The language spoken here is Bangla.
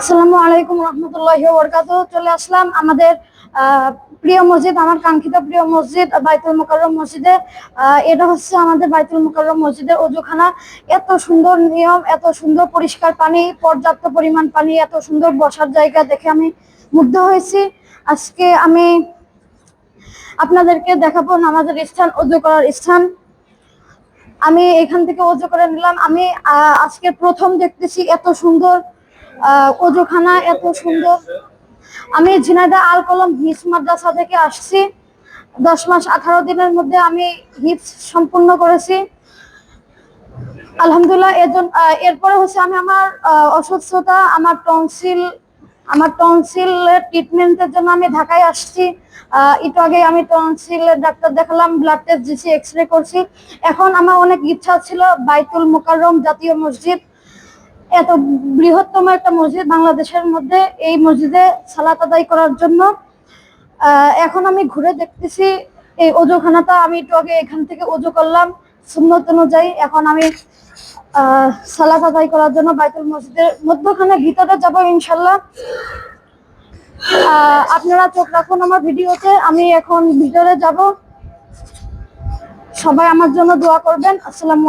আসসালামু আলাইকুম রহমতুল্লাহি বরকাত চলে আসলাম আমাদের প্রিয় মসজিদ, আমার কাঙ্ক্ষিত প্রিয় মসজিদ, বাইতুল মুকাররম মসজিদে। এটা হচ্ছে আমাদের বাইতুল মুকাররম মসজিদের অজুখানা। এত সুন্দর নিয়ম, এত সুন্দর পরিষ্কার পানি, পর্যাপ্ত পরিমাণ পানি, এত সুন্দর বসার জায়গা দেখে আমি মুগ্ধ হয়েছি। আজকে আমি আপনাদেরকে দেখাবো নামাজের স্থান, অজু করার স্থান। আমি এখান থেকে অজু করে নিলাম। আমি আজকে প্রথম দেখতেছি এত সুন্দর অজুখানা এত সুন্দর। আমি ঝিনাইদা আল কলম হিস মাদ্রাসা থেকে আসছি। দশ মাস আঠারো দিনের মধ্যে আমি হিপস সম্পূর্ণ করেছি। আলহামদুলিল্লাহ, এজন এরপরে হচ্ছে আমি আমার অসুস্থতা, আমার টনসিল আমার টনসিলের ট্রিটমেন্টের জন্য আমি ঢাকায় আসছি। একটু আগে আমি টনসিলের ডাক্তার দেখালাম ব্লাড টেস্ট দিছি এক্স রে করছি। এখন আমার অনেক ইচ্ছা ছিল বাইতুল মোকাররম জাতীয় মসজিদ এত বৃহত্তম একটা মসজিদ বাংলাদেশের মধ্যে এই মসজিদে সালাত আদায় করার জন্য এখন আমি ঘুরে দেখতেছি এই অজুখানাটা। আমি একটু আগে এখান থেকে অজু করলাম সুন্নত অনুযায়ী। এখন আমি আহ, সালাত আদায় করার জন্য বাইতুল মসজিদের মধ্যখানে ভিতরে যাব ইনশাল্লাহ আপনারা চোখ রাখুন আমার ভিডিওতে আমি এখন ভিতরে যাব। সবাই আমার জন্য দোয়া করবেন। আসসালামু